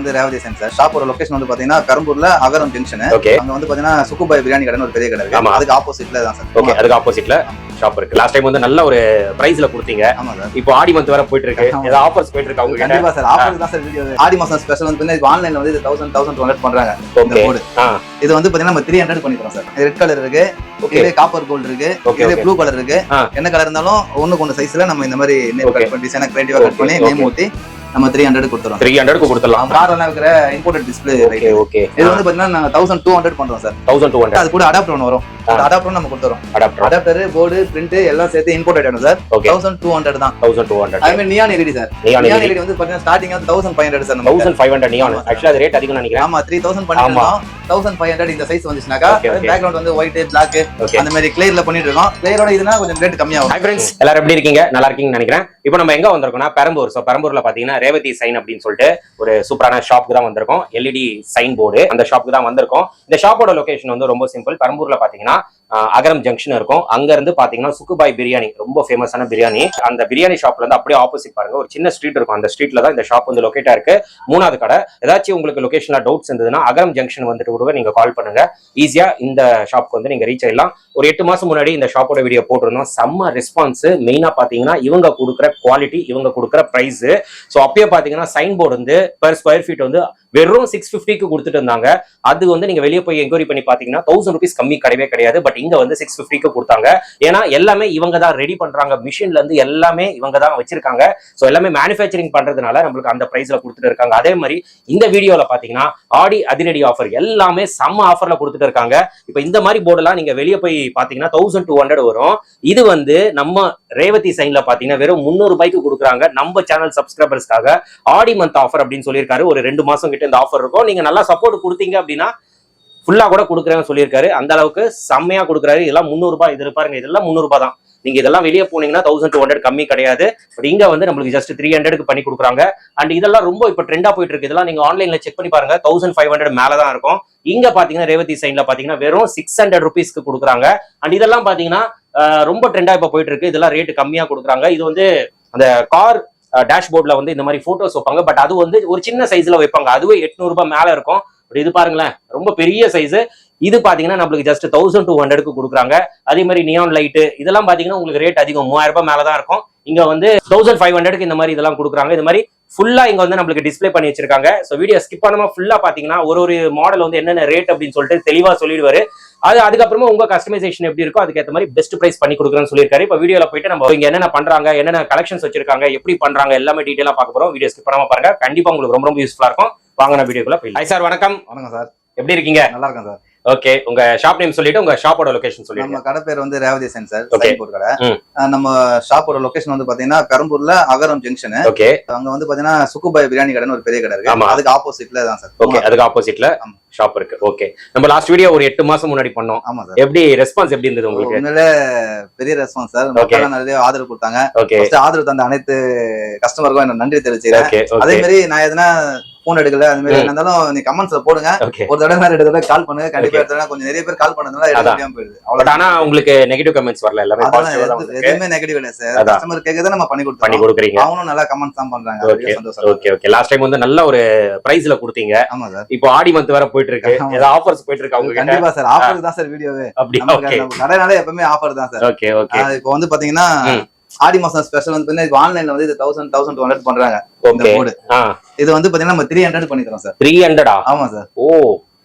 வந்து ரேவதி சென் சார். ஷாப்போட லொகேஷன் வந்து பாத்தீங்கன்னா பெரம்பூர்ல அகரம் ஜங்ஷன் அங்க வந்து பாத்தீங்கன்னா சுக்குபாய் பிரியாணி கடைன்னு ஒரு பெரிய கடை இருக்கு. அதுக்கு ஆப்போசிட்ல தான் சார். ஓகே அதுக்கு ஆப்போசிட்ல ஷாப் இருக்கு. லாஸ்ட் டைம் வந்து நல்ல ஒரு பிரைஸ்ல கொடுத்தீங்க. இப்போ ஆடி மந்த் வர போயிட்டு இருக்கு. ஏதாவது ஆஃபர்ஸ் போயிட்டு இருக்கு அவங்க கண்டிப்பா சார். ஆஃபர் தான் சார் வீடியோ. ஆடி மாசம் ஸ்பெஷல் வந்து ஆன்லைன்ல வந்து இது தௌசண்ட் தௌசண்ட் டூ ஹண்ட்ரட் பண்றாங்க. இந்த ஆ. இது வந்து பாத்தீங்கன்னா நம்ம த்ரீ ஹண்ட்ரட் பண்ணிக்கிறோம் சார். ரெட் கலர் இருக்கு. இதுல காப்பர் கோல்டு இருக்கு. Okay. ப்ளூ கலர் இருக்கு. என்ன கலர் இருந்தாலும் ஒண்ணுக்கு ஒண்ணு சைஸ்ல நம்ம இந்த மாதிரி. கட் டிசைனா கிரியேட்டிவா கட் பண்ணி நேம் ஊத்தி நம்ம த்ரீ ஹண்ட்ரட் கொடுத்துறோம். த்ரீ ஹண்ட்ரட்க்கு கொடுத்துடலாம். கார் எல்லாம் இருக்கிற இம்போர்ட்டட் டிஸ்பிளே ஓகே ஓகே இது வந்து பாத்தீங்கன்னா தௌசண்ட் டூ ஹண்ட்ரட் பண்றோம் சார். தௌசண்ட் டூ ஹண்ட்ரட் அது கூட அடாப்டர் ஒன்று வரும். அடாப்டர் நம்ம கொடுத்துறோம். அடாப்டர் அடாப்டர் போர்டு பிரிண்ட் எல்லாம் சேர்த்து இம்போர்ட்டட் ஆயிடும் சார். தௌசண்ட் டூ ஹண்ட்ரட் தான். தௌசண்ட் டூ ஹண்ட்ரட் அதே மாதிரி neon LED sir. Neon LED வந்து பாத்தீங்கன்னா ஸ்டார்டிங் வந்து thousand five hundred sir thousand five hundred neon. ஆக்சுவலா அது ரேட் அதிகம் நினைக்கிறேன். ஆமா த்ரீ தௌசண்ட் பண்ணிருந்தோம் தௌசண்ட் ஃபைவ் ஹண்ட்ரட் இந்த சைஸ் வந்துச்சுனாக்கா. பேக்ரவுண்ட் வந்து ஒயிட் பிளாக் அந்த மாதிரி கிளியர்ல பண்ணிட்டு இருக்கோம். கிளியரோட இதுனா கொஞ்சம் ரேட் கம்மியாகும். ஃப்ரெண்ட்ஸ் எல்லாரும் எப்படி இருக்கீங்க? நல்லா இருக்கீங்கன்னு நினைக்கிறேன். இப்போ நம்ம எங்க வந்திருக்கோம்னா பெரம்பூர். ஸோ பெரம்பூர்ல பாத்தீங்கன்னா ரேவதி சைன் அப்படின்னு சொல்லிட்டு ஒரு சூப்பரான ஷாப்க்கு தான் வந்திருக்கோம். எல்இடி சைன் போர்டு அந்த ஷாப்க்கு தான் வந்திருக்கோம். இந்த ஷாப்போட லொகேஷன் வந்து ரொம்ப சிம்பிள் பெரம்பூர்ல பாத்தீங்கன்னா அகரம் ஜங்ஷன் இருக்கும். அங்க இருந்து பாத்தீங்கன்னா சுக்குபாய் பிரியாணி ரொம்ப ஃபேமஸான பிரியாணி. அந்த பிரியாணி ஷாப்ல இருந்து அப்படியே ஆப்போசிட் பாருங்க. ஒரு சின்ன ஸ்ட்ரீட் இருக்கும். அந்த ஸ்ட்ரீட்ல தான் இந்த ஷாப் வந்து லொகேட்டா இருக்கு. மூணாவது கடை. ஏதாச்சும் உங்களுக்கு லொகேஷன்ல டவுட்ஸ் இருந்ததுன்னா அகரம் ஜங்ஷன் வந்துட்டு கூட நீங்க கால் பண்ணுங்க. ஈஸியா இந்த ஷாப்க்கு வந்து நீங்க ரீச் ஆயிடலாம். ஒரு எட்டு மாசம் முன்னாடி இந்த ஷாப்போட வீடியோ போட்டிருந்தோம். செம்ம ரெஸ்பான்ஸ் மெயினா பாத்தீங்கன்னா இவங்க கொடுக்குற குவாலிட்டி இவங்க கொடுக்குற பிரைஸ் ஸோ அப்பயே பாத்தீங்கன்னா சைன் போர்டு வந்து பெர் ஸ்கொயர் ஃபீட் வந்து வெறும் சிக்ஸ் ஃபிஃப்டிக்கு கொடுத்துட்டு இருந்தாங்க. அது வந்து நீங்க வெளியே போய் என்கொயரி பண்ணி பாத்தீங்கன்னா தௌசண்ட் ருபீஸ் கம்மி கிடையவே கிடையாது. பட் இங்க வந்து சிக்ஸ் ஃபிஃப்டிக்கு கொடுத்தாங்க. ஏன்னா எல்லாமே இவங்க தான் ரெடி பண்றாங்க. மிஷின்ல இருந்து எல்லாமே இவங்க தான் வச்சிருக்காங்க. ஸோ எல்லாமே மேனுஃபேக்சரிங் பண்றதுனால நம்மளுக்கு அந்த பிரைஸ்ல கொடுத்துட்டு இருக்காங்க. அதே மாதிரி இந்த வீடியோல பாத்தீங்கன்னா ஆடி அதிரடி ஆஃபர் எல்லாமே செம்ம ஆஃபர்ல கொடுத்துட்டு இருக்காங்க. இப்போ இந்த மாதிரி போர்டெல்லாம் நீங்க வெளியே போய் பாத்தீங்கன்னா தௌசண்ட் டூ ஹண்ட்ரட் வரும். இது வந்து நம்ம ரேவதி சைன்ல பாத்தீங்கன்னா வெறும் முந்நூறு ரூபாய்க்கு கொடுக்குறாங்க. நம்ம சேனல் சப்ஸ்கிரைபர்ஸ்க்காக ஆடி மந்த் ஆஃபர் அப்படின்னு சொல்லியிருக்காரு. ஒரு ரெண்டு மாசம் கிட்ட இந்த ஆஃபர் இருக்கும். நீங்க நல்லா சப்போர்ட் கொடுத்தீங்க அப்படின்னா ஃபுல்லா கூட கொடுக்குறேன்னு சொல்லியிருக்காரு. அந்த அளவுக்கு செம்மையா கொடுக்குறாரு. இதெல்லாம் முந்நூறுபா இது இருப்பாருங்க இதெல்லாம் முந்நூறுபா தான். நீங்க இதெல்லாம் வெளியே போனீங்கன்னா தௌசண்ட் டூ ஹண்ட்ரட் கம்மி கிடையாது. பட் இங்க வந்து நம்மளுக்கு ஜஸ்ட் த்ரீ ஹண்ட்ரடுக்கு பண்ணி கொடுக்குறாங்க. அண்ட் இதெல்லாம் ரொம்ப இப்போ ட்ரெண்டா போயிட்டு இருக்கு. இதெல்லாம் நீங்க ஆன்லைன்ல செக் பண்ணி பாருங்க. தௌசண்ட் ஃபைவ் ஹண்ட்ரட் மேல தான் இருக்கும். இங்க பாத்தீங்கன்னா ரேவதி சைன்ல பாத்தீங்கன்னா வெறும் சிக்ஸ் ஹண்ட்ரட் ருபீஸ்க்கு கொடுக்குறாங்க. அண்ட் இதெல்லாம் பாத்தீங்கன்னா ரொம்ப ட்ரெண்டா இப்போ போயிட்டு இருக்கு. இதெல்லாம் ரேட் கம்மியா கொடுக்குறாங்க. இது வந்து அந்த கார் டேஷ்போர்ட்ல வந்து இந்த மாதிரி போட்டோஸ் வைப்பாங்க. பட் அது வந்து ஒரு சின்ன சைஸ்ல வைப்பாங்க. அதுவே 800 ரூபாய் மேல இருக்கும். பட் இது பாருங்களேன் ரொம்ப பெரிய சைஸ் இது பாத்தீங்கன்னா நம்மளுக்கு ஜஸ்ட் தௌசண்ட் டூ ஹண்ட்ரடுக்கு கொடுக்குறாங்க. அதே மாதிரி நியான் லைட் இதெல்லாம் பாத்தீங்கன்னா உங்களுக்கு ரேட் அதிகம். மூவாயிரம் ரூபாய் மேல தான் இருக்கும். இங்க வந்து தௌசண்ட் ஃபைவ் ஹண்ட்ரடுக்கு இந்த மாதிரி இதெல்லாம் கொடுக்குறாங்க. இது மாதிரி ஃபுல்லா இங்க வந்து நம்மளுக்கு டிஸ்பிளே பண்ணி வச்சிருக்காங்க. ஸோ வீடியோ ஸ்கிப் பண்ணாம ஃபுல்லா பாத்தீங்கன்னா ஒரு ஒரு மாடல் வந்து என்னென்ன ரேட் அப்படின்னு சொல்லிட்டு தெளிவா சொல்லிடுவாரு. அது அதுக்கப்புறமா உங்க கஸ்டமைசேஷன் எப்படி இருக்கோ அதுக்கேற்ற மாதிரி பெஸ்ட் பிரைஸ் பண்ணி கொடுக்குறேன்னு சொல்லியிருக்காரு. இப்போ வீடியோல போயிட்டு நம்ம இங்க என்னென்ன பண்றாங்க என்னென்ன கலெக்ஷன்ஸ் வச்சிருக்காங்க எப்படி பண்றாங்க எல்லாமே டீடைலா பார்க்க போறோம். வீடியோ ஸ்கிப் பண்ணாம பாருங்க. கண்டிப்பா உங்களுக்கு ரொம்ப ரொம்ப யூஸ்ஃபுல்லா இருக்கும். வாங்க நான் வீடியோக்குள்ள போய் சார் வணக்கம். வணக்கம் சார் எப்படி இருக்கீங்க? நல்லா இருக்கேன் சார் ஓகே உங்க ஷாப் நேம் சொல்லிட்டு உங்க ஷாப்போட லொகேஷன் சொல்லிடுங்க நம்ம கடை பேர் வந்து ரேவதி சென் சார் Okay. சைன்போர்ட் கடை. நம்ம ஷாப்போட லொகேஷன் வந்து பாத்தீங்கன்னா பெரம்பூர்ல அகரம் ஜங்ஷன் ஓகே அங்க வந்து பாத்தீங்கன்னா சுக்குபாய் பிரியாணி கடைன்னு ஒரு பெரிய கடை. இருக்கு. அதுக்கு ஆப்போசிட்ல தான் சார். ஓகே அதுக்கு ஆப்போசிட்ல. ஷாப் இருக்கு. ஓகே நம்ம லாஸ்ட் வீடியோ ஒரு எட்டு மாசம் முன்னாடி பண்ணோம். ஆமா சார். எப்படி ரெஸ்பான்ஸ் எப்படி இருந்தது உங்களுக்கு? உண்மையிலே பெரிய ரெஸ்பான்ஸ் சார். மக்கள் நிறைய ஆதரவு கொடுத்தாங்க. ஓகே ஆதரவு தந்த அனைத்து கஸ்டமருக்கும் என்ன நன்றி தெரிவிச்சுக்கிறேன். அதே மாதிரி நான் எதுனா போன் எடுக்கல அது மாதிரி இருந்தாலும் நீ கமெண்ட்ஸ்ல போடுங்க. ஒரு தடவை ரெண்டு தடவை கால் பண்ணுங்க. கண்டிப்பா. எடுத்தா கொஞ்சம் நிறைய பேர் கால் பண்ணதுனால எடுக்க. முடியாம போயிடுது. பட் அவ்வளவுதான் ஆனா உங்களுக்கு நெகட்டிவ் கமெண்ட்ஸ் வரல. எல்லாமே. எதுவுமே நெகட்டிவ் இல்லை சார். கஸ்டமர் கேட்கறத நம்ம பண்ணி பண்ணி கொடுத்தோம் கொடுக்குறீங்க. அவங்களும் நல்லா கமெண்ட்ஸ் தான் பண்றாங்க. சந்தோஷம் ஓகே ஓகே லாஸ்ட் டைம் வந்து நல்ல ஒரு பிரைஸ்ல கொடுத்தீங்க. ஆமா சார் இப்போ ஆடி மந்த் வேற போயிட்டு இருக்கு. ஏதாவது ஆஃபர்ஸ் போயிட்டு இருக்கு அவங்க கண்டிப்பா சார் ஆஃபர் தான் சார் வீடியோவே அப்படி நமக்கு ஓகே நம்ம கடைனாலே எப்பவுமே ஆஃபர் தான் சார் ஓகே ஓகே இப்போ வந்து பாத்தீங்கன்னா. ஆடி மாசம் ஸ்பெஷல் வந்து பாத்தீங்கன்னா ஆன்லைன்ல வந்து இது தௌசண்ட் தௌசண்ட் டூ ஹண்ட்ரட் பண்றாங்க. இந்த போர்டு இது வந்து பாத்தீங்கன்னா நம்ம த்ரீ ஹண்ட்ரட் பண்ணிக்கிறோம் சார் த்ரீ ஹண்ட்ரடா ஆமா சார் ஓ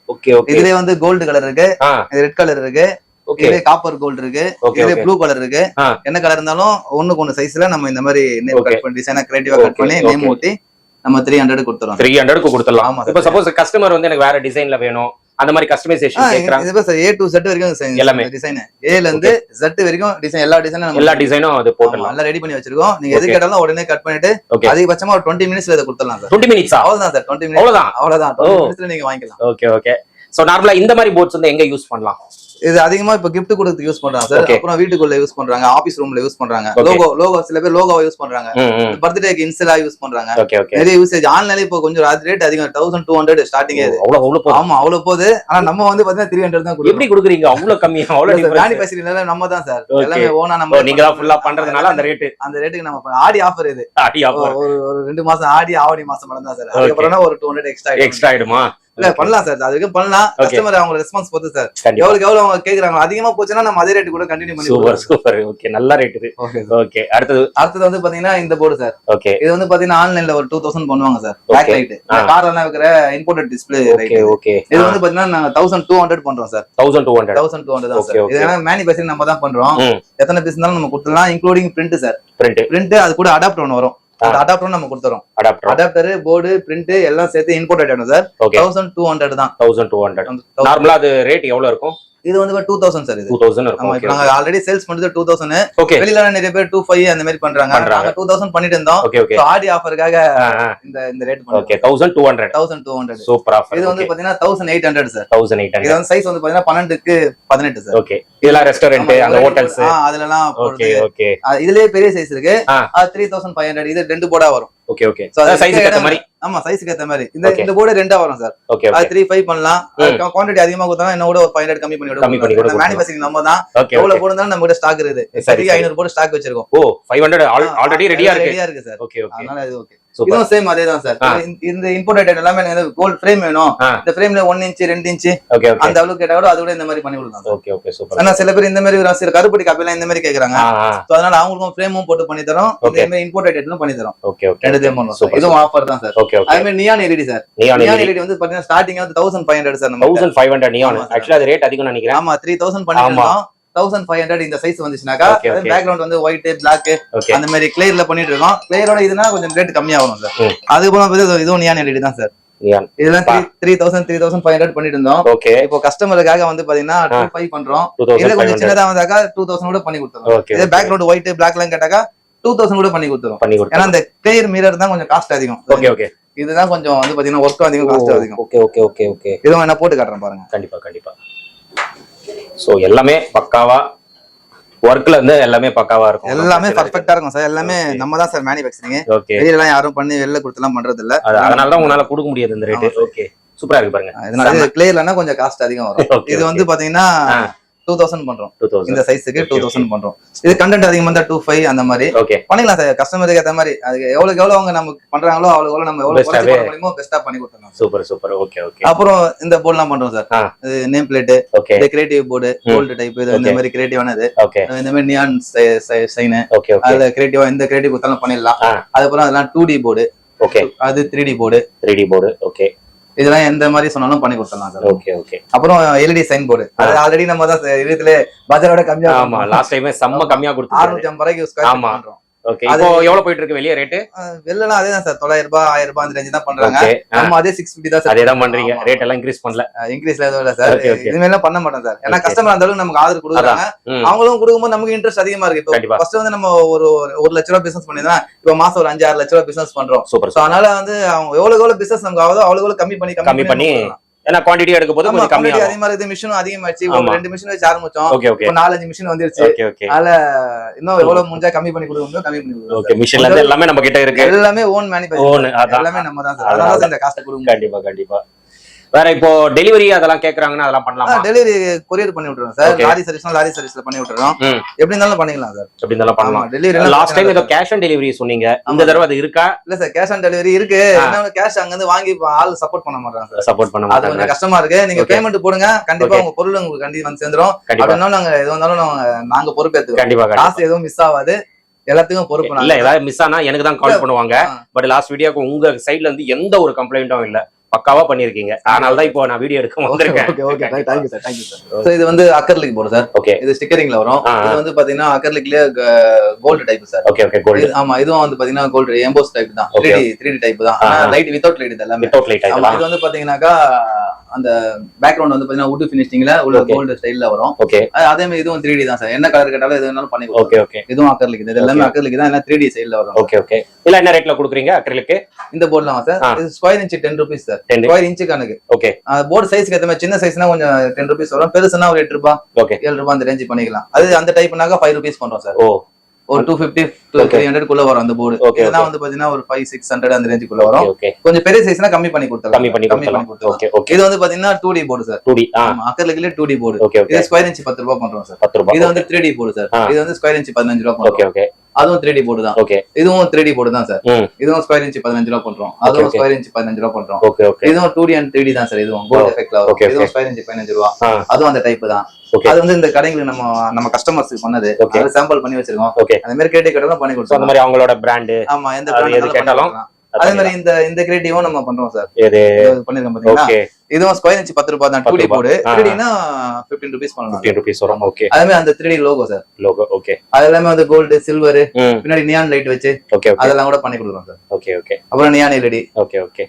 ஓகே ஓகே இதுலயே வந்து கோல்டு கலர் இருக்கு. ஆ. ரெட் கலர் இருக்கு. ஓகே காப்பர் கோல்டு இருக்கு. ஓகே ப்ளூ கலர் இருக்கு. என்ன கலர் இருந்தாலும் ஒண்ணுக்கு ஒண்ணு சைஸ்ல நம்ம இந்த மாதிரி. கட் பண்ணி டிசைனா கிரியேட்டிவா கட் பண்ணி நேம். ஊத்தி நம்ம த்ரீ ஹண்ட்ரட் கொடுத்துறோம் த்ரீ ஹண்ட்ரட்க்கு கொடுத்துடலாம். ஆமா இப்போ சப்போஸ் கஸ்டமர் வந்து எனக்கு வேற டிசைன்ல வேணும். அந்த மாதிரி கஸ்டமைசேஷன் கேக்குறாங்க. சார் ஏ டு செட் வரைக்கும் எல்லாமே. டிசைன் ஏல இருந்து செட் வரைக்கும் டிசைன் எல்லா டிசைனும் எல்லா டிசைனும் அது போட்டுடலாம். எல்லாம் ரெடி பண்ணி வச்சிருக்கோம். நீங்க எது. கேட்டாலும் உடனே கட் பண்ணிட்டு அதிகபட்சமா ஒரு டுவெண்ட்டி மினிட்ஸ்ல இதை கொடுத்துடலாம் சார் டுவெண்ட்டி மினிட்ஸா அவ்வளவுதான் சார் டுவெண்ட்டி மினிட்ஸ் அவ்வளவுதான்? அவ்வளவுதான். ஓ. டுவெண்ட்டி மினிட்ஸ்ல நீங்க வாங்கிக்கலாம். ஓகே ஓகே சோ நார்மலா இந்த மாதிரி போர்ட்ஸ் வந்து எங்க யூஸ் பண்ணலாம்? இது அதிகமா இப்ப gift கொடுத்து யூஸ் பண்றாங்க சார். அப்புறம் வீட்டுக்குள்ள யூஸ் பண்றாங்க ஆபீஸ் ரூம்ல யூஸ் பண்றாங்க. லோகோ லோகோ சில பேர் லோகோவை யூஸ் பண்றாங்க. பர்த்டேக்கு இன்ஸ்டலா யூஸ் பண்றாங்க. நிறைய யூசேஜ் ஆன்லைன்ல இப்போ கொஞ்சம் ரேட் அதிகம். தௌசண்ட் டூ ஹண்ட்ரட் ஸ்டார்டிங் இது. அவ்வளவு. ஆமா அவ்வளவு போகுது. ஆனா நம்ம வந்து பாத்தீங்கன்னா த்ரீ ஹண்ட்ரட் தான் எப்படி கொடுக்குறீங்க? அவ்வளவு கம்மியா அவ்வளவு? மேனுபேக்சரிங்ல நம்ம தான் சார். எல்லாமே ஓனா நம்ம நீங்க ஃபுல்லா பண்றதுனால அந்த ரேட்டு அந்த ரேட்டுக்கு நம்ம ஆடி ஆஃபர் இது. அடி ஆஃபர் ஒரு ஒரு ரெண்டு மாசம் ஆடி ஆவடி மாசம் மட்டும் தான் சார் அதுக்கப்புறம் ஒரு டூ ஹண்ட்ரட் எக்ஸ்ட்ரா எக்ஸ்ட்ரா ஆயிடுமா? இல்ல பண்ணலாம் சார். அதுக்கு பண்ணலாம். கஸ்டமர் அவங்க ரெஸ்பான்ஸ் பொறுத்து சார். எவ்வளவுக்கு எவ்வளவு அவங்க கேக்குறாங்க அதிகமா போச்சுன்னா நம்ம அதே ரேட் கூட கண்டினியூ பண்ணி சூப்பர் சூப்பர் ஓகே நல்ல ரேட் இது. ஓகே அடுத்தது? அடுத்தது வந்து பாத்தீங்கன்னா இந்த போர்டு சார் ஓகே இது வந்து பாத்தீங்கன்னா ஆன்லைன்ல ஒரு டூ தௌசண்ட் பண்ணுவாங்க சார். Back light. கார் எல்லாம் வைக்கிற இம்போர்ட்டட் டிஸ்பிளே ஓகே ஓகே இது. வந்து பாத்தீங்கன்னா நாங்க தௌசண்ட் டூ ஹண்ட்ரட் பண்றோம் sir thousand two hundred thousand two hundred தான் சார். இது ஏன்னா மேனுபேக்சரிங் நம்ம தான் பண்றோம். எத்தனை பீஸ் இருந்தாலும் நம்ம கொடுத்துடலாம் including print sir print print அது கூட அடாப்டர் ஒன்று வரும். அந்த அடாப்டர் நம்ம கொடுத்துறோம். அடாப்டர் அடாப்டர் போர்டு பிரிண்ட் எல்லாம் சேர்த்து இம்போர்ட்டட் ஆயிடும் சார். தௌசண்ட் டூ ஹண்ட்ரட் தான். தௌசண்ட் டூ ஹண்ட்ரட் நார்மலா அது ரேட் எவ்வளவு இருக்கும்? இது வந்து டூ தௌசண்ட் சார் இது. டூ தௌசண்ட் நாங்க ஆல்ரெடி சேல்ஸ் பண்ணது டூ தௌசண்ட் ஓகே வெளியில நிறைய பேர் டூ ஃபைவ் அந்த மாதிரி பண்றாங்க. நாங்க டூ தௌசண்ட் பண்ணிட்டு இருந்தோம். ஓகே ஆடி ஆஃபருக்காக இந்த இந்த rate okay thousand two hundred thousand two hundred super offer இது வந்து பாத்தீங்கன்னா thousand eight hundred sir thousand eight இது ஹண்ட்ரட் வந்து சைஸ் வந்து பாத்தீங்கன்னா பன்னெண்டுக்கு பதினெட்டு சார் ஓகே இதெல்லாம் ரெஸ்டாரண்ட் அந்த ஹோட்டல்ஸ் அதுல எல்லாம் ஓகே ஓகே இதுலயே பெரிய சைஸ் இருக்கு. த்ரீ தௌசண்ட் ஃபைவ் ஹண்ட்ரட் இது ரெண்டு போர்டா வரும். ஓகே ஓகே So, அது சைஸ் ஏத்த மாதிரி. ஆமா சைஸ்க்கு ஏத்த மாதிரி. இந்த. இந்த போர்டு ரெண்டா வரும் சார். ஓகே அது ஓகே த்ரீ ஃபைவ் பண்ணலாம். ம். குவான்டிட்டி அதிகமா கொடுத்தா என்ன கூட ஒரு ஃபைவ் ஹண்ட்ரட் கம்மி பண்ணி கம்மி பண்ணி கூட கொடுக்கலாம். மேனுபேக்சரிங் நம்ம தான். எவ்வளவு போர்டு இருந்தாலும் நம்ம கிட்ட ஸ்டாக் இருக்குது. சரி, சரி சரி. ஐநூறு போர்டு ஸ்டாக் வச்சிருக்கோம். ஓ ஃபைவ் ஹண்ட்ரட் ஆல்ரெடி ரெடியா இருக்கு. ரெடியா இருக்கு சார். ஓகே ஓகே அதனால இது ஓகே இதுவும் சேம் அதே தான் சார். இந்த இம்போர்ட்டட் எல்லாமே எனக்கு கோல்ட் ஃப்ரேம் வேணும். இந்த ஃப்ரேம்ல ஒன் இன்ச் ரெண்டு இன்ச் அந்த அளவுக்கு கேட்டா கூட அது கூட இந்த மாதிரி பண்ணி கொடுக்கலாம் ஓகே ஓகே சூப்பர் ஆனா சில பேர் இந்த மாதிரி சில கருப்பட்டி காப்பிலாம் இந்த மாதிரி கேக்குறாங்க. So, அதனால அவங்களுக்கும் ஃப்ரேமும் போட்டு பண்ணி தரோம். இதே மாதிரி இம்போர்ட்டட் ஐட்டமும் பண்ணி தரோம். ஓகே ஓகே ரெண்டுத்தையும் பண்ணுவோம் Super, sir. இதுவும் ஆஃபர் தான் சார் ஓகே அதே மாதிரி neon LED sir neon LED வந்து பாத்தீங்கன்னா ஸ்டார்டிங் வந்து தௌசண்ட் ஃபைவ் ஹண்ட்ரட் சார் நம்ம தௌசண்ட் ஃபைவ் ஹண்ட்ரட் நியான் ஆமா, sir. ஆக்சுவலா அது ரேட் அதிகம் நினைக்கிறேன். ஆமா த்ரீ தௌசண்ட் பண்ணிருந்தோம் தௌசண்ட் ஃபைவ் ஹண்ட்ரட் இந்த சைஸ் வந்துச்சுனாக்கா. பேக்ரவுண்ட் வந்து ஒயிட் பிளாக் அந்த மாதிரி கிளியர்ல பண்ணிட்டு இருக்கோம். கிளியரோட இதுனா கொஞ்சம் ரேட் கம்மியா வரும் சார். அதுக்கப்புறம் இதுவும் நியான் எல்இடி தான் சார் இதெல்லாம் three thousand three thousand five hundred பண்ணிட்டு இருந்தோம். இப்போ கஸ்டமருக்காக வந்து பாத்தீங்கன்னா டூ ஃபைவ் பண்றோம். இதுல கொஞ்சம் சின்னதா வந்தாக்கா டூ தௌசண்ட் கூட பண்ணி கொடுத்துருவோம் இதே பேக்ரவுண்ட் ஒயிட் பிளாக் எல்லாம் கேட்டாக்கா டூ தௌசண்ட் கூட பண்ணி கொடுத்துரும் ஏன்னா இந்த கிளியர் மிரர் தான் கொஞ்சம் காஸ்ட் அதிகம். ஓகே ஓகே இதுதான் கொஞ்சம் வந்து பாத்தீங்கன்னா ஒர்க்கும் அதிகம் காஸ்ட் அதிகம். ஓகே ஓகே ஓகே ஓகே இதுவும் என்ன போட்டு காட்டுறேன் பாருங்க. கண்டிப்பா கண்டிப்பா. சோ எல்லாமே பக்காவா ஒர்க்ல இருந்து எல்லாமே பக்காவா இருக்கும். எல்லாமே பர்ஃபெக்ட்டா இருக்கும் சார். எல்லாமே நம்ம தான் சார் மேனுஃபேக்சரிங் ஓகே வெளியில யாரும் பண்ணி வெளில கொடுத்துலாம் பண்றது இல்ல அதனால தான் உங்களால கொடுக்க முடியாது இந்த ரேட் ஓகே சூப்பரா இருக்கு பாருங்க. இதனால கிளியர்லனா கொஞ்சம் காஸ்ட் அதிகம் வரும். இது வந்து பாத்தீங்கன்னா. டூ தௌசண்ட் பண்றோம். இந்த சைஸுக்கு டூ தௌசண்ட் பண்றோம். இது கண்டென்ட் அதிகமா இருந்தா டூ ஃபைவ் அந்த மாதிரி. ஓகே பண்ணிக்கலாம் சார். கஸ்டமருக்கு ஏத்த மாதிரி. அதுக்கு எவ்வளவுக்கு எவ்வளவு அவங்க நமக்கு பண்றாங்களோ அவ்வளவு எவ்வளவு நம்ம எவ்வளவு. பண்ண முடியுமோ பெஸ்டா பண்ணி கொடுத்துருவோம் சூப்பர் சூப்பர் ஓகே ஓகே அப்புறம் இந்த போர்ட்லாம் பண்றோம் சார். இது நேம் பிளேட் இந்த கிரியேட்டிவ் போர்டு. கோல்டு டைப் இது இந்த. மாதிரி கிரியேட்டிவானது ஓகே இந்த மாதிரி நியான் சைனு அதுல கிரியேட்டிவா இந்த கிரியேட்டிவ் கொடுத்தாலும் பண்ணிடலாம். அதுக்கப்புறம் அதெல்லாம் டூ டி போர்டு ஓகே அது three D board three D board okay இதெல்லாம் எந்த மாதிரி சொன்னாலும் பண்ணி கொடுத்துடலாம் சார். Okay okay. அப்புறம் எல்இடி சைன் போர்டு அது ஆல்ரெடி நம்ம தான் இதுல பஜாரோட கம்மியா ஆமா லாஸ்ட் டைமே செம்ம கம்மியா அறுநூத்தி ஐம்பது ரூபாய்க்கு ஸ்கொயர் ஆமா. ஓகே இப்போ எவ்வளவு போயிட்டு இருக்கு வெளிய ரேட் வெளிலாம் அதே தான் சார். தொள்ளாயிரம் ரூபாய் ஆயிரம் ரூபாய் அந்த ரேஞ்சு தான் பண்றாங்க. நம்ம அதே சிக்ஸ் ஃபிஃப்டி தான் சார் அதே தான் பண்றீங்க ரேட் எல்லாம் இன்க்ரீஸ் பண்ணல. இன்க்ரீஸ்ல எதுவும் இல்ல சார். Okay. இனிமேலாம் பண்ண மாட்டோம் சார். ஏன்னா. கஸ்டமர் அந்த அளவுக்கு நமக்கு ஆதரவு கொடுக்குறாங்க. அவங்களும் கொடுக்கும்போது நமக்கு இன்ட்ரெஸ்ட் அதிகமா இருக்கு. இப்போ. ஃபர்ஸ்ட் வந்து நம்ம ஒரு ஒரு- லட்ச ரூபா பிசினஸ் பண்ணிதான் இப்போ மாசம் ஒரு அஞ்சு ஆறு லட்ச ரூபா பிசினஸ் பண்றோம். சூப்பர் சோ அதனால வந்து அவங்க எவ்வளவு எவ்வளவு பிசினஸ் நமக்கு ஆகுதோ அவ்வளவு கம்மி பண்ணி கம்மி பண்ணி ஏன்னா குவாண்டிட்டி எடுக்கும் போது கொஞ்சம் கம்மியா அதிகமா இருக்குது மிஷினும் அதிகமாச்சு ரெண்டு மிஷின் வச்சு ஆரம்பிச்சோம். ஓகே ஓகே நாலஞ்சு மிஷின் வந்துருச்சு. ஓகே ஓகே அதனால இன்னும் எவ்வளவு முடிஞ்சா கம்மி பண்ணி கொடுக்க முடியும் கம்மி பண்ணி கொடுக்கணும் ஓகே மிஷின்ல இருந்து எல்லாமே நம்ம கிட்ட இருக்கு. எல்லாமே ஓன் அதான். எல்லாமே நம்ம தான் அதனால தான் இந்த காஸ்ட் கொடுங்க கண்டிப்பா கண்டிப்பா. வேற இப்போ டெலிவரி அதெல்லாம் கேக்குறாங்கன்னா அதெல்லாம் பண்ணலாமா? டெலிவரி கொரியர் பண்ணி விட்டுறோம் சார். லாரி சர்வீஸ்னா லாரி சர்வீஸ்ல பண்ணி விட்டுறோம். எப்படி இருந்தாலும் பண்ணிக்கலாம் சார். எப்படி இருந்தாலும் பண்ணலாம். டெலிவரி லாஸ்ட் டைம் ஏதோ கேஷ் ஆன் டெலிவரி சொன்னீங்க. இந்த. தடவை அது இருக்கா? இல்ல சார் கேஷ் ஆன் டெலிவரி இருக்கு. என்ன கேஷ் அங்க இருந்து வாங்கி ஆள் சப்போர்ட் பண்ண மாட்டாங்க சார். சப்போர்ட் பண்ண அது மாட்டாங்க கொஞ்சம் கஷ்டமா இருக்கு. நீங்க. பேமெண்ட் போடுங்க. கண்டிப்பா. உங்க பொருள் உங்களுக்கு கண்டிப்பா வந்து சேர்ந்துரும். அப்படின்னா நாங்க எது வந்தாலும் நாங்க- பொறுப்பேற்றுக்கோம் கண்டிப்பா காசு எதுவும் மிஸ் ஆகாது. எல்லாத்துக்கும் பொறுப்பு இல்ல. ஏதாவது மிஸ் ஆனா எனக்கு தான் கால் பண்ணுவாங்க. பட் லாஸ்ட் வீடியோக்கு உங்க சைடுல இருந்து எந்த ஒரு கம்ப்ளைண்ட்டும் இல்ல. பக்காவா பண்ணிருக்கீங்க. அதனால தான் இப்போ நான் வீடியோ எடுக்க வந்திருக்கேன். Okay okay thank you sir thank you sir So, இது வந்து அக்கர்லிக் போர்டு சார் ஓகே இது ஸ்டிக்கரிங்ல வரும். இது வந்து பாத்தீங்கன்னா அக்கர்லிக்லயே gold type sir okay okay gold ஆமா இதுவும் வந்து பாத்தீங்கன்னா கோல்டு எம்போஸ் டைப் தான். Okay. Three D three D type தான். லைட் வித்தவுட் லைட் இது எல்லாமே. வித்தவுட் லைட் ஆமா இது வந்து பாத்தீங்கன்னாக்கா அந்த பேக்ரவுண்ட் வந்து பாத்தீங்கன்னா wood finishingல உள்ள. கோல்டு ஸ்டைல்ல வரும். ஓகே அது மாதிரி இதுவும் த்ரீ டி தான் சார். என்ன கலர் கேட்டாலும் எது வேணாலும் பண்ணி ஓகே ஓகே இதுவும் அக்கர்லிக் இது எல்லாமே அக்கர்லிக் தான். எல்லாம் த்ரீ டி சைடுல வரும். ஓகே ஓகே இல்ல என்ன ரேட்ல குடுக்குறீங்க அக்ரிலுக்கு இந்த போர்டுலாம் சார். இது square inch ten rupees sir. 10 square inch கணக்கு. ஓகே போர்டு சைஸ்க்கு ஏற்ற மாதிரி சின்ன சைஸ்னா கொஞ்சம் டென் ருபீஸ் வரும். பெருசுனா ஒரு எட்டு ரூபாய் ஓகே ஏழு ரூபாய் அந்த ரேஞ்ச் பண்ணிக்கலாம். அது அந்த டைப்னாக்க ஃபைவ் ருபீஸ் பண்றோம் சார். ஓ. ஒரு two fifty to Okay. Three hundred குள்ள வரும் அந்த போர்டு இதெல்லாம். வந்து பாத்தீங்கன்னா ஒரு ஃபைவ் சிக்ஸ் ஹண்ட்ரட் அந்த ரேஞ்சுக்குள்ள வரும். கொஞ்சம் பெரிய சைஸ்னா கம்மி பண்ணி கொடுத்துருலாம் கம்மி பண்ணி கொடுத்துருலாம் ஓகே ஓகே இது வந்து பாத்தீங்கன்னா two D board sir two D ஆ. அக்கர்லிக்ல டூ டி போர்டு இது ஸ்கொயர் இன்ச் பத்து ரூபாய் பண்றோம் சார் பத்து ரூபாய். இது வந்து த்ரீ டி போர்டு சார். இது வந்து ஸ்கொயர் இன்ச் பதினஞ்சு ரூபாய் ஓகே அதுவும் த்ரீ டி போர்டு தான். ஓகே இதுவும் த்ரீ டி போர்டு தான் சார் இதுவும் ஸ்கொயர் இன்ச் பதினஞ்சு ரூபாய் பண்றோம் அதுவும். ஸ்கொயர் இன்ச் பதினஞ்சு ரூபாய் பண்றோம் இதுவும் two D and three D தான் சார் இதுவும் கோல்ட் Oh, எஃபெக்ட்ல வரும். Okay, இதுவும். ஸ்கொயர் இன்ச் பதினஞ்சு ரூபா அதுவும் அந்த டைப் தான். அது வந்து இந்த கடைங்களுக்கு நம்ம நம்ம கஸ்டமர்ஸ்க்கு பண்ணது. அது சாம்பிள் பண்ணி வச்சிருக்கோம். ஓகே அந்த மாதிரி கிரியேட்டிவ் கடலாம் பண்ணி சோ அந்த கொடுத்தோம் மாதிரி அவங்களோட பிராண்டு ஆமா எந்த வேணாலும் கேட்டாலும். அதே மாதிரி இந்த இந்த கிரியேட்டிவும் நம்ம பண்றோம் சார் பண்ணிருக்கோம் பாத்தீங்களா? ஓகே இதுவும் ஸ்கொயர் இன்ச் பத்து ரூபாய் தான். டூ 10 டி ரூபாய். போர்டு ஆ. த்ரீ டினா பிப்டீன் ருபீஸ் பண்ணலாம். 15 ருபீஸ் வரும். ஓகே அதே மாதிரி அந்த three logo sir logo okay அது எல்லாமே வந்து கோல்டு சில்வர் பின்னாடி நியான் லைட் வச்சு ஓகே அதெல்லாம் கூட பண்ணி கொடுக்குறோம் சார் ஓகே ஓகே அப்புறம் neon LED okay okay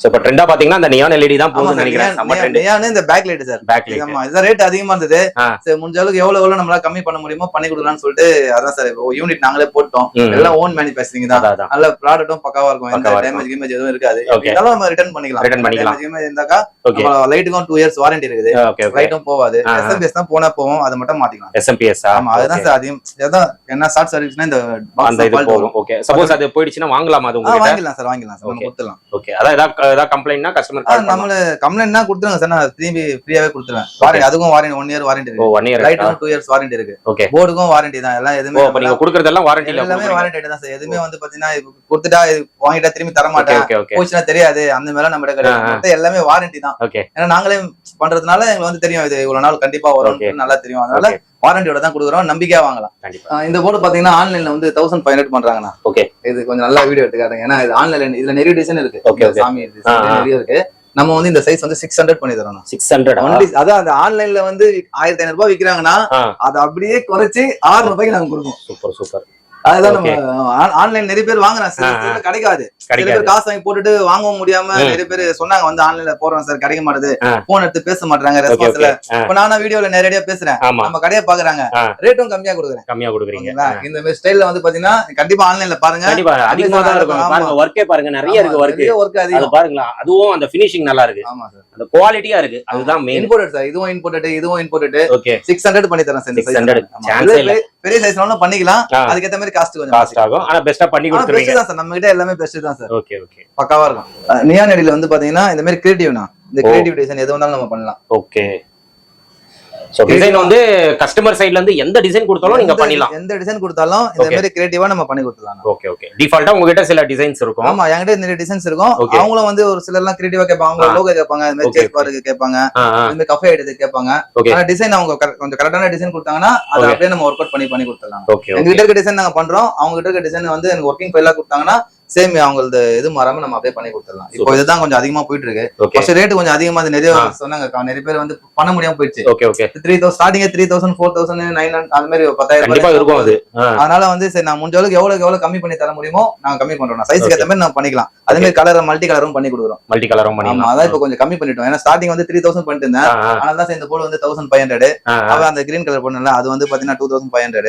so இப்போ ட்ரெண்டா பாத்தீங்கன்னா அந்த நியான் எல்இடி தான் போகுதுன்னு நினைக்கிறேன். நம்ம ட்ரெண்ட் நியான் இந்த back light sir back light ஆமா இதான் ரேட் அதிகமா இருந்தது. சரி முடிஞ்ச அளவுக்கு எவ்வளவு எவ்வளவு நம்மளால கம்மி பண்ண முடியுமோ பண்ணி கொடுக்கலாம்னு சொல்லிட்டு அதான் சார் யூனிட் நாங்களே போட்டோம். எல்லாம் ஓன் மேனுஃபேக்சரிங் தான். நல்ல ப்ராடக்ட்டும் பக்காவா இருக்கும். எந்த டேமேஜ் கிமேஜ் எதுவும் இருக்காது. இருந்தாலும் நம்ம ரிட்டர்ன் பண்ணிக்கலாம். Return பண்ணிக்கலாம். டேமேஜ் இருந்தாக்கா நம்ம லைட்டுக்கும் டூ இயர்ஸ் வாரண்டி இருக்குது. லைட்டும் ஆ. எஸ்எம்பிஎஸ் தான் போனா போவோம். அதை மட்டும் மாத்திக்கலாம். எஸ்எம்பிஎஸ் ஆமா அதுதான் சார் அதிகம் அதான் என்ன ஷார்ட் சர்வீஸ்னா இந்த அந்த இது போகும் ஓகே சப்போஸ் அது போயிடுச்சுன்னா வாங்கலாமா அது வாங்கிடலாம் சார் வாங்கிடலாம் சார் ஓகே அதான் ஏதாவது கம்ப்ளைண்ட்னா கஸ்டமர் நம்மள கம்ப்ளைண்ட்னா கொடுத்துருங்க சார் நான் திரும்பி ஃப்ரீயாவே கொடுத்துருவேன். வாரண்டி அதுக்கும் வாரண்டி ஒன் இயர் வாரண்டி இருக்கு. ஒன் இயர் லைட்டுக்கும் டூ இயர்ஸ் வாரண்டி இருக்கு. ஓகே போர்டுக்கும் வாரண்டி தான். எல்லாம் எதுவுமே அப்ப நீங்க குடுக்கறதெல்லாம் வாரண்டில எல்லாமே வாரண்டி தான் சார் எதுவுமே வந்து பாத்தீங்கன்னா கொடுத்துட்டா வாங்கிட்டா திரும்பி தர மாட்டேன் போச்சுன்னா தெரியாது. அந்த மேல நம்ம. கிடையாது. எல்லாமே வாரண்டி தான். ஏன்னா நாங்களே பண்றதுனால எங்களுக்கு வந்து தெரியும். இது இவ்வளவு நாள் கண்டிப்பா. வரும் நல்லா தெரியும். அதனால வாரண்டியோட தான் கொடுக்குறோம். நம்பிக்கையா வாங்கலாம். இந்த போர்டு பாத்தீங்கன்னா ஆன்லைன்ல வந்து தௌசண்ட் ஃபைவ் ஹண்ட்ரட் பண்றாங்கண்ணா. ஓகே. இது கொஞ்சம் நல்லா வீடியோ எடுத்து காட்டுங்க ஏன்னா இது ஆன்லைன்ல இதுல நிறைய டிசைன் இருக்கு. okay. சாமி. நிறைய இருக்கு. நம்ம வந்து இந்த சைஸ் வந்து சிக்ஸ் ஹண்ட்ரட் பண்ணி தரோம் சிக்ஸ் ஹண்ட்ரட் ஒன்லி அதான் அந்த ஆன்லைன்ல வந்து ஆயிரத்தி ஐநூறு ரூபாய் விக்கிறாங்கன்னா ஆ. அதை அப்படியே குறைச்சு ஆறு ரூபாய்க்கு நாங்க கொடுப்போம். Super super. அதுதான் நம்ம ஆன்லைன் நிறைய பேர் வாங்குறாங்க. பேர் கிடைக்காது. பேர் காசு வாங்கி போட்டுட்டு வாங்கவும் முடியாம. நிறைய பேர் சொன்னாங்க வந்து ஆன்லைன்ல போறோம் சார் கிடைக்க மாட்டுது. போன் எடுத்து பேச மாட்டாங்க ரெஸ்பான்ஸ்ல இப்ப நானும் வீடியோல நேரடியா பேசுறேன். நம்ம கடையை பாக்குறாங்க. ரேட்டும் கம்மியா கொடுக்குறேன். கம்மியா கொடுக்குறீங்க? இந்த மாதிரி ஸ்டைல்ல வந்து பாத்தீங்கன்னா கண்டிப்பா ஆன்லைன்ல பாருங்க. அதிகமா தான் இருக்கும். பாருங்க ஒர்க்கே பாருங்க நிறைய இருக்கு ஒர்க் ஒர்க் அது அதிகம். பாருங்களா அதுவும் அந்த ஃபினிஷிங் நல்லா இருக்கு. ஆமா சார். அந்த குவாலிட்டியா இருக்கு. அதுதான் மெயின் இம்போர்ட்டட் சார் இதுவும் இம்போர்ட்டட் இதுவும் இம்போர்ட்டட் ஓகே சிக்ஸ் ஹண்ட்ரட் பண்ணி தரேன் சார் இந்த 600 size. ஆமா. chance ஏ இல்ல. பெரிய- சைஸ்னாலும் பண்ணிக்கலாம். ஆ. அதுக்கேத்த மாதிரி காஸ்ட் கொஞ்சம் காஸ்ட் ஆகும். ஆனா பெஸ்டா பண்ணி கொடுத்துருவீங்க. பெஸ்ட் தான் சார் நம்ம கிட்ட எல்லாமே பெஸ்ட் தான் சார் ஓகே ஓகே பக்காவா இருக்கும். நியான் அடியில வந்து பாத்தீங்கன்னா இந்த மாதிரி கிரியேட்டிவ்னா இந்த. கிரியேட்டிவ் டிசைன் எது வந்தாலும் நம்ம பண்ணலாம். ஓகே சோ டிசைன் வந்து கஸ்டமர் சைடுல இருந்து எந்த டிசைன் கொடுத்தாலும் நீங்க பண்ணிடலாம் எந்த டிசைன் கொடுத்தாலும் இந்த. மாதிரி கிரியேட்டிவா நம்ம பண்ணி கொடுத்துடலாம் ஓகே ஓகே டிஃபால்ட்டா உங்ககிட்ட சில டிசைன்ஸ் இருக்கும் ஆமா என்கிட்ட நிறைய டிசைன்ஸ் இருக்கும். அவங்களும் வந்து ஒரு சிலர் எல்லாம் கிரியேட்டிவா கேட்பாங்க அவங்க. லோகோ கேட்பாங்க இந்த மாதிரி சேஸ் பாருக்கு கேட்பாங்க. இந்த கஃபே எடுத்து கேட்பாங்க. ஆனா டிசைன் அவங்க கொஞ்சம் கரெக்டான டிசைன் கொடுத்தாங்கன்னா அதை. அப்படியே நம்ம ஒர்க் அவுட் பண்ணி பண்ணி கொடுத்துடலாம் எங்க கிட்ட இருக்க டிசைன் நாங்க பண்றோம் அவங்க கிட்ட இருக்க டிசைன் வந்து எனக்கு ஒர்க்கிங் ஃபைலா கொடுத்தாங்கன்னா சேம் அவங்களது இது மாறாம நம்ம அப்படியே பண்ணி கொடுத்துடலாம். இப்போ. இதுதான் கொஞ்சம் அதிகமா போயிட்டு இருக்கு ஃபர்ஸ்ட் ரேட் கொஞ்சம் அதிகமா அது நிறைய. சொன்னாங்க நிறைய பேர் வந்து பண்ண முடியாம போயிடுச்சு. Okay okay three thousand starting three thousand four thousand nine அந்த மாதிரி பத்தாயிரம் இருக்கும் அது. அதனால வந்து சரி நான் முடிஞ்ச அளவுக்கு எவ்வளவு எவ்வளவு கம்மி பண்ணி தர முடியுமோ நாங்க கம்மி பண்றோம். சைஸ்க்கு. ஏத்த மாதிரி நம்ம பண்ணிக்கலாம். அதே மாதிரி கலர் மல்டி கலரும் பண்ணி கொடுக்குறோம். மல்டி கலரும் பண்ணிடலாம் அதான் இப்போ கொஞ்சம் கம்மி பண்ணிட்டோம். ஏன்னா ஸ்டார்டிங் வந்து த்ரீ தௌசண்ட் பண்ணிட்டு இருந்தேன். அதனால தான் இந்த போர்டு வந்து தௌசண்ட் ஃபைவ் ஹண்ட்ரட். அவன் அந்த கிரீன் கலர் பண்ணல அது வந்து பாத்தீங்கன்னா டூ தௌசண்ட் ஃபைவ் ஹண்ட்ரட்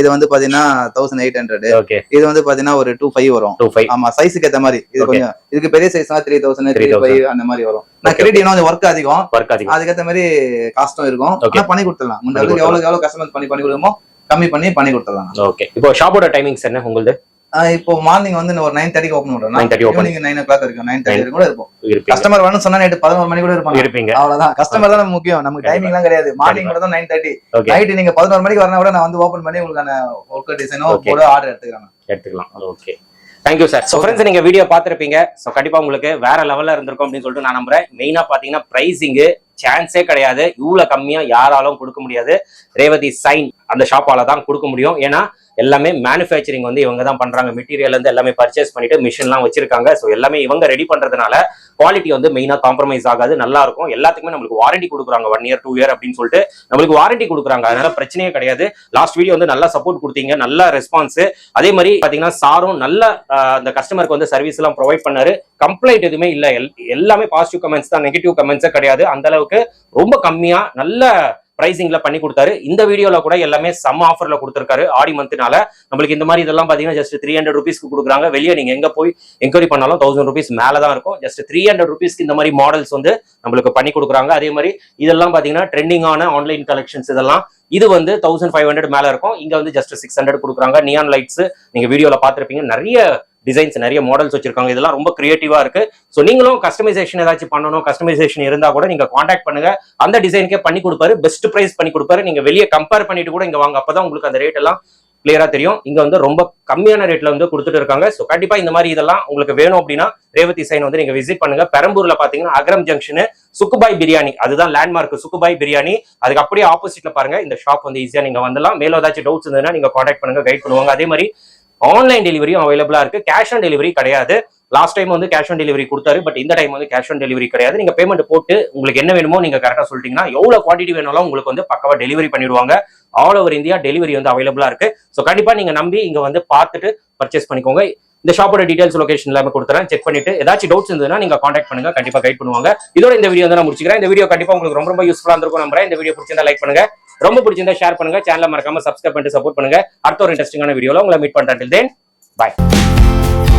இது வந்து பாத்தீங்கன்னா தௌசண்ட் எயிட் ஹண்ட்ரட் இது வந்து பாத்தீங்கன்னா ஒரு டூ ஃபைவ் வரும். ஃபைவ் ஆமா சைஸுக்கு ஏத்த மாதிரி. இது. கொஞ்சம் இதுக்கு பெரிய size three thousand three 3000. Five அந்த மாதிரி வரும். நான் Okay, கிரெடிட் கொஞ்சம் ஒர்க் அதிகம். ஒர்க் அதிகம். அதுக்கேத்த மாதிரி காஸ்டும் இருக்கும். ஆனா பண்ணி கொடுத்துடலாம். அளவுக்கு எவ்வளவு எவ்வளவு கஸ்டமர் பண்ணி பண்ணி கொடுக்குமோ கம்மி பண்ணி பண்ணி கொடுத்துடலாம். ஓகே இப்போ ஷாப்போட டைமிங்ஸ் என்ன உங்களுது? இப்போ மார்னிங் வந்து ஒரு நைன் தேர்ட்டிக்கு ஓப்பன் பண்றோம் 9:30 open. Evening nine o'clock இருக்கும் நைன் தேர்ட்டி கூட இருக்கும் கஸ்டமர் வேணும்னு சொன்னா நைட்டு பதினோரு மணி கூட இருப்பாங்க. இருப்பீங்க. அவ்வளவுதான். கஸ்டமர் தான் முக்கியம். நமக்கு. டைமிங் எல்லாம் கிடையாது. மார்னிங் கூட தான் நைன் தேர்ட்டி நைட் நீங்க பதினோரு மணிக்கு வரனா கூட நான் வந்து ஓப்பன் பண்ணி உங்களுக்கான ஒர்க் டிசைனோ. கூட ஆர்டர் எடுத்துக்கிறேன் எடுத்துக்கலாம். Okay thank you sir so friends நீங்க வீடியோ பார்த்துருப்பீங்க. ஸோ கண்டிப்பா உங்களுக்கு வேற லெவல்ல இருந்திருக்கும் அப்படின்னு சொல்லிட்டு நான் நம்புறேன். மெயினா பாத்தீங்கன்னா பிரைசிங்கு சான்ஸே கிடையாது. இவ்வளவு கம்மியா யாராலும் கொடுக்க முடியாது. ரேவதி சைன் அந்த ஷாப்பால தான் கொடுக்க முடியும். ஏன்னா எல்லாமே மேனுஃபேக்சரிங் வந்து இவங்க தான் பண்றாங்க. மெட்டீரியல் இருந்து எல்லாமே பர்ச்சேஸ் பண்ணிட்டு மிஷின்லாம் வச்சிருக்காங்க. ஸோ எல்லாமே இவங்க ரெடி பண்றதுனால குவாலிட்டி வந்து மெயினாக காம்ப்ரமைஸ் ஆகாது. நல்லா இருக்கும். எல்லாத்துக்குமே நம்மளுக்கு வாரண்டி கொடுக்குறாங்க ஒன் இயர் டூ இயர் அப்படின்னு சொல்லிட்டு. நம்மளுக்கு வாரண்டி கொடுக்குறாங்க. அதனால பிரச்சனையே கிடையாது. லாஸ்ட் வீடியோ வந்து நல்லா சப்போர்ட் கொடுத்தீங்க. நல்ல ரெஸ்பான்ஸ் அதே மாதிரி பாத்தீங்கன்னா சாரும் நல்ல அந்த கஸ்டமருக்கு வந்து சர்வீஸ் எல்லாம் ப்ரொவைட் பண்ணாரு. கம்ப்ளைண்ட் எதுவுமே இல்லை. எல்- எல்லாமே பாசிட்டிவ் கமெண்ட்ஸ் தான். நெகட்டிவ் கமெண்ட்ஸே கிடையாது. அந்த அளவுக்கு ரொம்ப கம்மியா நல்ல பிரைசிங்ல பண்ணி கொடுத்தாரு. இந்த வீடியோல கூட எல்லாமே சம் ஆஃபர்ல கொடுத்துருக்காரு. ஆடி மந்த்னால நம்மளுக்கு இந்த மாதிரி இதெல்லாம் பாத்தீங்கன்னா ஜஸ்ட் த்ரீ ஹண்ட்ரட் ருபீஸ்க்கு கொடுக்குறாங்க. வெளியே நீங்க எங்க போய் என்கொயரி பண்ணாலும் தௌசண்ட் ருபீஸ் மேல தான் இருக்கும் ஜஸ்ட் த்ரீ ஹண்ட்ரட் ருபீஸ்க்கு இந்த மாதிரி மாடல்ஸ் வந்து நம்மளுக்கு பண்ணி கொடுக்குறாங்க. அதே மாதிரி இதெல்லாம் பாத்தீங்கன்னா ட்ரெண்டிங்கான ஆன்லைன் கலெக்ஷன்ஸ் இதெல்லாம் இது வந்து தௌசண்ட் ஃபைவ் ஹண்ட்ரட் மேல இருக்கும். இங்க வந்து ஜஸ்ட் சிக்ஸ் ஹண்ட்ரட் கொடுக்குறாங்க. நியான் லைட்ஸ் நீங்க வீடியோல பாத்திருப்பீங்க நிறைய டிசைன்ஸ் நிறைய மாடல்ஸ் வச்சிருக்காங்க. இதெல்லாம் ரொம்ப கிரியேட்டிவா இருக்கு. ஸோ நீங்களும் கஸ்டமைசேஷன் ஏதாச்சும் பண்ணணும் கஸ்டமைசேஷன் இருந்தா கூட நீங்க காண்டாக்ட் பண்ணுங்க. அந்த டிசைனுக்கே பண்ணி கொடுப்பாரு. பெஸ்ட் பிரைஸ் பண்ணி கொடுப்பாரு. நீங்க வெளியே கம்பேர் பண்ணிட்டு கூட இங்க வாங்க. அப்பதான் உங்களுக்கு அந்த ரேட் எல்லாம் கிளியரா தெரியும். இங்க வந்து ரொம்ப கம்மியான ரேட்ல வந்து கொடுத்துட்டு இருக்காங்க. ஸோ கண்டிப்பா இந்த மாதிரி இதெல்லாம் உங்களுக்கு வேணும் அப்படின்னா ரேவதி சைன் வந்து நீங்க விசிட் பண்ணுங்க. பெரம்பூர்ல பாத்தீங்கன்னா அக்ரம் ஜங்ஷனு சுக்குபாய் பிரியாணி. அதுதான் லேண்ட்மார்க் சுக்குபாய் பிரியாணி. அதுக்கு அப்படியே ஆப்போசிட்ல பாருங்க. இந்த ஷாப் வந்து ஈஸியா நீங்க வந்துடலாம். மேல ஏதாச்சும் டவுட்ஸ் இருந்ததுன்னா நீங்க காண்டாக்ட் பண்ணுங்க கைட் பண்ணுவாங்க. அதே மாதிரி ஆன்லைன் டெலிவரியும் அவைலபிளா இருக்கு. கேஷ் ஆன் டெலிவரி கிடையாது. லாஸ்ட் டைம் வந்து கேஷ் ஆன் டெலிவரி கொடுத்தாரு பட் இந்த டைம் வந்து கேஷ் ஆன் டெலிவரி கிடையாது. நீங்க பேமெண்ட் போட்டு உங்களுக்கு என்ன வேணுமோ நீங்க கரெக்டா சொல்லிட்டீங்கன்னா எவ்வளவு குவான்டிட்டி வேணாலும் உங்களுக்கு வந்து பக்கவா டெலிவரி பண்ணிடுவாங்க. ஆல் ஓவர் இந்தியா டெலிவரி வந்து அவைலபிளா இருக்கு. ஸோ கண்டிப்பா நீங்க நம்பி இங்க வந்து பார்த்துட்டு பர்ச்சேஸ் பண்ணிக்கோங்க. இந்த ஷாப்போட டீடைல்ஸ் லொகேஷன் எல்லாமே கொடுத்துறேன். செக் பண்ணிட்டு ஏதாச்சும் டவுட்ஸ் இருந்ததுன்னா நீங்க காண்டாக்ட் பண்ணுங்க. கண்டிப்பா கைட் பண்ணுவாங்க. இதோட இந்த வீடியோ வந்து நான் முடிச்சுக்கிறேன். இந்த வீடியோ கண்டிப்பா உங்களுக்கு ரொம்ப ரொம்ப யூஸ்ஃபுல்லா இருக்கும் நம்புறேன். இந்த வீடியோ பிடிச்சிருந்தா லைக் பண்ணுங்க. ரொம்ப பிடிச்சிருந்தா ஷேர் பண்ணுங்க. சேனலை மறக்காம சப்ஸ்கிரைப் பண்ணிட்டு சப்போர்ட் பண்ணுங்க. அடுத்த ஒரு இன்ட்ரெஸ்டிங்கான வீடியோவில் உங்களை மீட் பண்ணுறேன் தென் பாய்